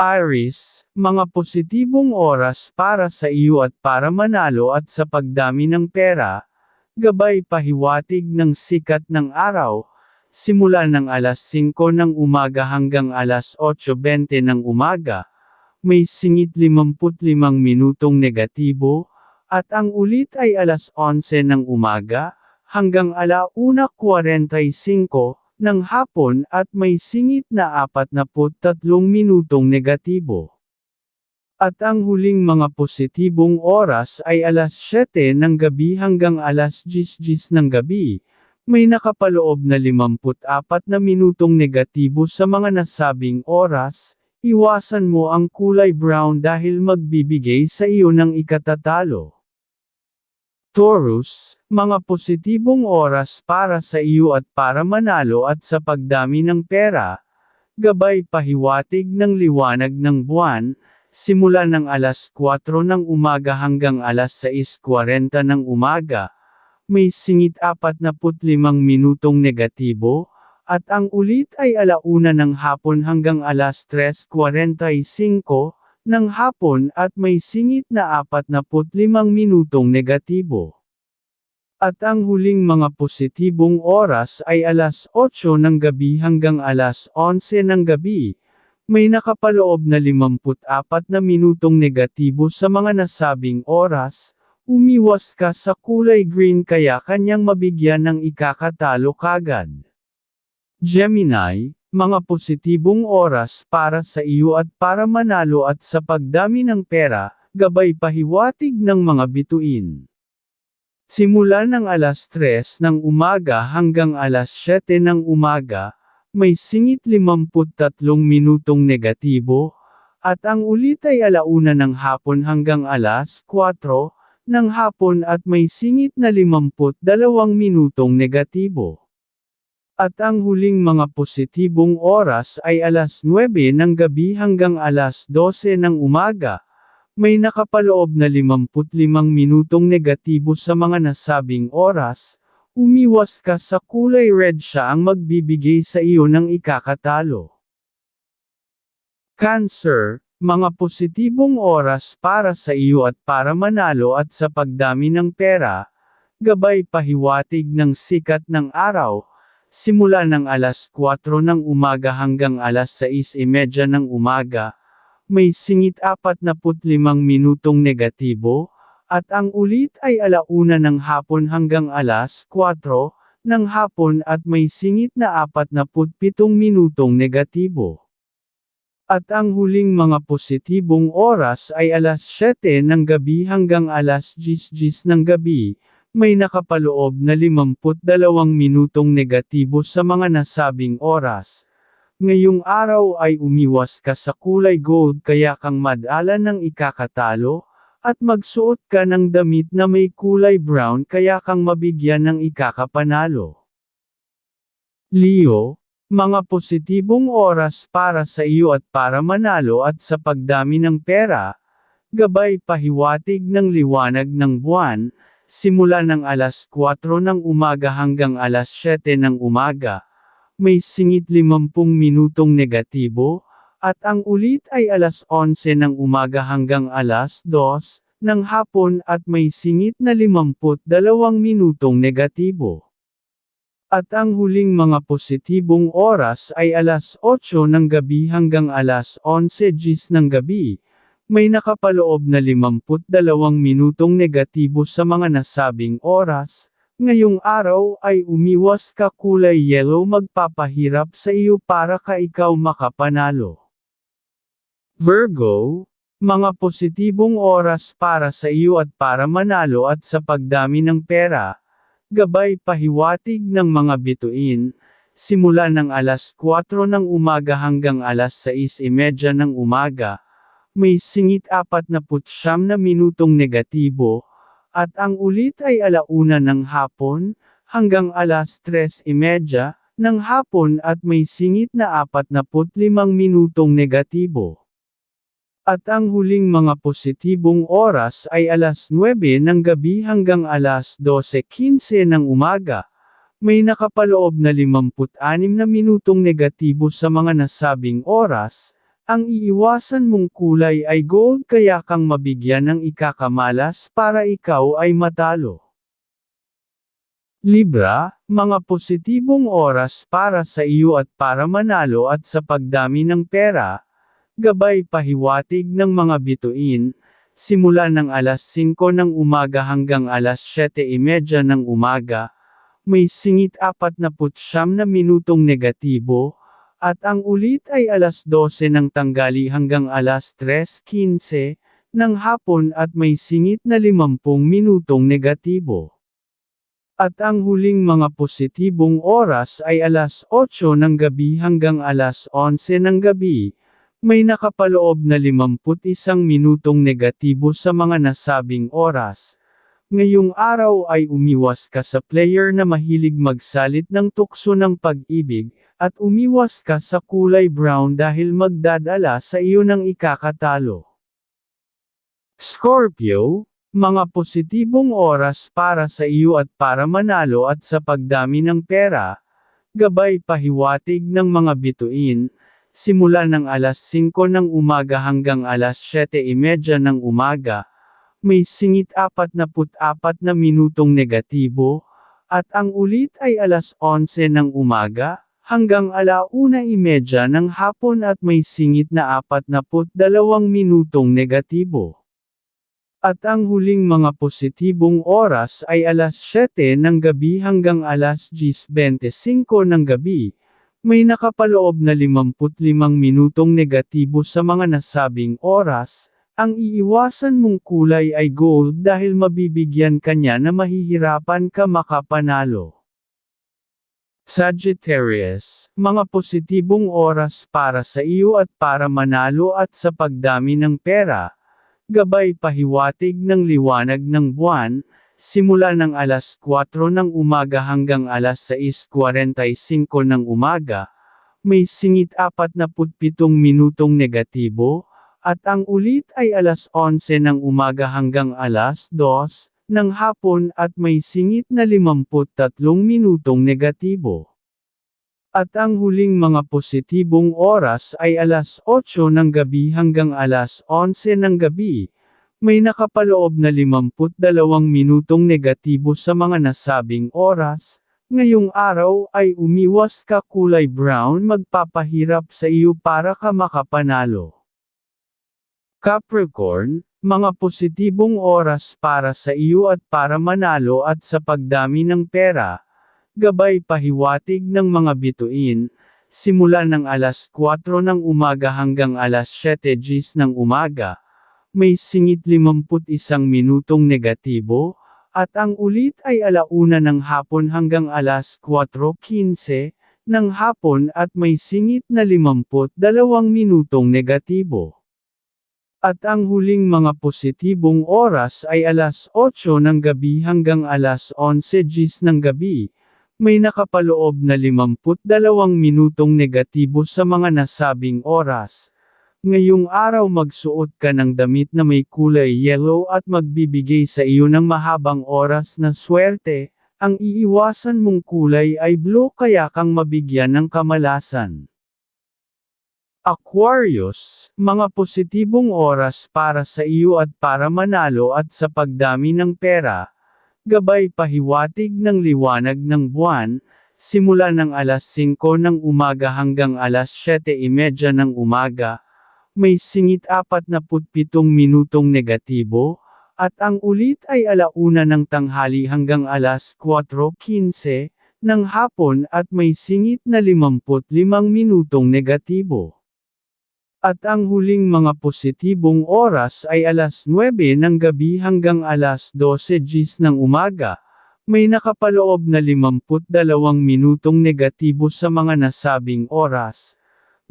Aris, mga positibong oras para sa iyo at para manalo at sa pagdami ng pera, gabay pahiwatig ng sikat ng araw, simula ng alas 5 ng umaga hanggang alas 8.20 ng umaga, may singit 55 minutong negatibo, at ang ulit ay alas 11 ng umaga, hanggang ala 1.45 ng hapon at may singit na 43 minutong negatibo. At ang huling mga positibong oras ay alas 7 ng gabi hanggang alas 10 ng gabi, may nakapaloob na 54 na minutong negatibo sa mga nasabing oras, iwasan mo ang kulay brown dahil magbibigay sa iyo ng ikatatalo. Taurus, mga positibong oras para sa iyo at para manalo at sa pagdami ng pera, gabay pahiwatig ng liwanag ng buwan, simula ng alas 4 ng umaga hanggang alas 6.40 ng umaga, may singit 45 minutong negatibo, at ang ulit ay alauna ng hapon hanggang alas 3.45, ng hapon at may singit na 45 minutong negatibo. At ang huling mga positibong oras ay alas 8 ng gabi hanggang alas 11 ng gabi, may nakapaloob na 54 na minutong negatibo sa mga nasabing oras, umiwas ka sa kulay green kaya kanyang mabigyan ng ikakatalo kagad. Gemini, mga positibong oras para sa iyo at para manalo at sa pagdami ng pera, gabay pahiwatig ng mga bituin. Simula ng alas 3 ng umaga hanggang alas 7 ng umaga, may singit 53 minutong negatibo, at ang ulit ay alauna ng hapon hanggang alas 4 ng hapon at may singit na 52 minutong negatibo. At ang huling mga positibong oras ay alas 9 ng gabi hanggang alas 12 ng umaga. May nakapaloob na 55 minutong negatibo sa mga nasabing oras. Umiwas ka sa kulay red siya ang magbibigay sa iyo ng ikakatalo. Cancer, mga positibong oras para sa iyo at para manalo at sa pagdami ng pera, gabay pahiwatig ng sikat ng araw, simula ng alas 4 ng umaga hanggang alas 6.30 ng umaga, may singit 45 minutong negatibo, at ang ulit ay alauna ng hapon hanggang alas 4 ng hapon at may singit na 47 minutong negatibo. At ang huling mga positibong oras ay alas 7 ng gabi hanggang alas 10 ng gabi, may nakapaloob na 52 minutong negatibo sa mga nasabing oras. Ngayong araw ay umiwas ka sa kulay gold kaya kang madala ng ikakatalo, at magsuot ka ng damit na may kulay brown kaya kang mabigyan ng ikakapanalo. Leo, mga positibong oras para sa iyo at para manalo at sa pagdami ng pera, gabay pahiwatig ng liwanag ng buwan, simula ng alas 4 ng umaga hanggang alas 7 ng umaga, may singit 50 minutong negatibo, at ang ulit ay alas 11 ng umaga hanggang alas 2 ng hapon at may singit na 52 minutong negatibo. At ang huling mga positibong oras ay alas 8 ng gabi hanggang alas 11 gis ng gabi, may nakapaloob na 52 minutong negatibo sa mga nasabing oras, ngayong araw ay umiwas ka kulay yellow magpapahirap sa iyo para ka ikaw makapanalo. Virgo, mga positibong oras para sa iyo at para manalo at sa pagdami ng pera, gabay pahiwatig ng mga bituin, simula ng alas 4 ng umaga hanggang alas 6.30 ng umaga, may singit 49 na minutong negatibo, at ang ulit ay alauna ng hapon, hanggang alas 3.30 ng hapon at may singit na 45 minutong negatibo. At ang huling mga positibong oras ay alas 9 ng gabi hanggang alas 12.15 ng umaga. May nakapaloob na 56 na minutong negatibo sa mga nasabing oras, Ang iiwasan mong kulay ay gold kaya kang mabigyan ng ikakamalas para ikaw ay matalo. Libra, mga positibong oras para sa iyo at para manalo at sa pagdami ng pera, gabay pahiwatig ng mga bituin, simula ng alas 5 ng umaga hanggang alas 7.30 ng umaga, may singit 49 na minutong negatibo, at ang ulit ay alas 12 ng tanggali hanggang alas 3.15 ng hapon at may singit na 50 minutong negatibo. At ang huling mga positibong oras ay alas 8 ng gabi hanggang alas 11 ng gabi, may nakapaloob na 51 minutong negatibo sa mga nasabing oras. Ngayong araw ay umiwas ka sa player na mahilig magsalit ng tukso ng pag-ibig, at umiwas ka sa kulay brown dahil magdadala sa iyo ng ikakatalo. Scorpio, mga positibong oras para sa iyo at para manalo at sa pagdami ng pera, gabay pahiwatig ng mga bituin, simula ng alas 5 ng umaga hanggang alas 7.30 ng umaga, may singit 44 na minutong negatibo, at ang ulit ay alas 11 ng umaga, hanggang alauna imedya ng hapon at may singit na 42 minutong negatibo. At ang huling mga positibong oras ay alas 7 ng gabi hanggang alas 10.25 ng gabi, may nakapaloob na 55 minutong negatibo sa mga nasabing oras, ang iiwasan mong kulay ay gold dahil mabibigyan kanya na mahihirapan ka makapanalo. Sagittarius, mga positibong oras para sa iyo at para manalo at sa pagdami ng pera, gabay pahiwatig ng liwanag ng buwan, simula ng alas 4 ng umaga hanggang alas 6.45 ng umaga, may singit 47 minutong negatibo, at ang ulit ay alas 11 ng umaga hanggang alas 2, ng hapon at may singit na 53 minutong negatibo. At ang huling mga positibong oras ay alas 8 ng gabi hanggang alas 11 ng gabi, may nakapaloob na 52 minutong negatibo sa mga nasabing oras, ngayong araw ay umiwas ka kulay brown magpapahirap sa iyo para ka makapanalo. Capricorn, mga positibong oras para sa iyo at para manalo at sa pagdami ng pera, gabay pahiwatig ng mga bituin, simula ng alas 4 ng umaga hanggang alas 7 gis ng umaga, may singit 51 minutong negatibo, at ang ulit ay alauna ng hapon hanggang alas 4.15 ng hapon at may singit na 52 minutong negatibo. At ang huling mga positibong oras ay alas 8 ng gabi hanggang alas 11 gis ng gabi, may nakapaloob na 52 minutong negatibo sa mga nasabing oras. Ngayong araw magsuot ka ng damit na may kulay yellow at magbibigay sa iyo ng mahabang oras na swerte, ang iiwasan mong kulay ay blue kaya kang mabigyan ng kamalasan. Aquarius, mga positibong oras para sa iyo at para manalo at sa pagdami ng pera, gabay pahiwatig ng liwanag ng buwan, simula ng alas 5 ng umaga hanggang alas 7.30 ng umaga, may singit 47 minutong negatibo, at ang ulit ay alauna ng tanghali hanggang alas 4.15 ng hapon at may singit na 55 minutong negatibo. At ang huling mga positibong oras ay alas 9 ng gabi hanggang alas 12 gis ng umaga. May nakapaloob na 52 minutong negatibo sa mga nasabing oras.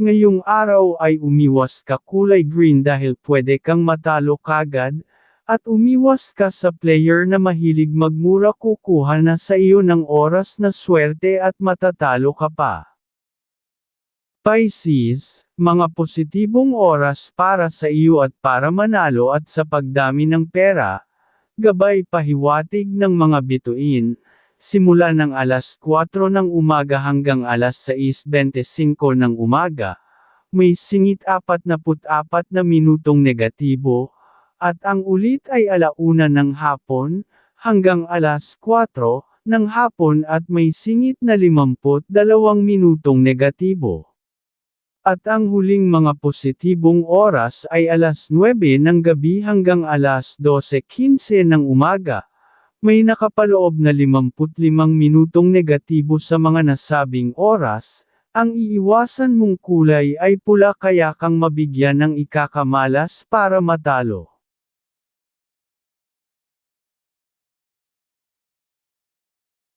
Ngayong araw ay umiwas ka kulay green dahil pwede kang matalo kagad, at umiwas ka sa player na mahilig magmura kukuha na sa iyo ng oras na swerte at matatalo ka pa. Pisces, mga positibong oras para sa iyo at para manalo at sa pagdami ng pera, gabay pahiwatig ng mga bituin, simula ng alas 4 ng umaga hanggang alas 6.25 ng umaga, may singit 44 na minutong negatibo, at ang ulit ay alauna ng hapon, hanggang alas 4 ng hapon at may singit na 52 minutong negatibo. At ang huling mga positibong oras ay alas 9 ng gabi hanggang alas 12.15 ng umaga. May nakapaloob na 55 minutong negatibo sa mga nasabing oras, ang iiwasan mong kulay ay pula kaya kang mabigyan ng ikakamalas para matalo.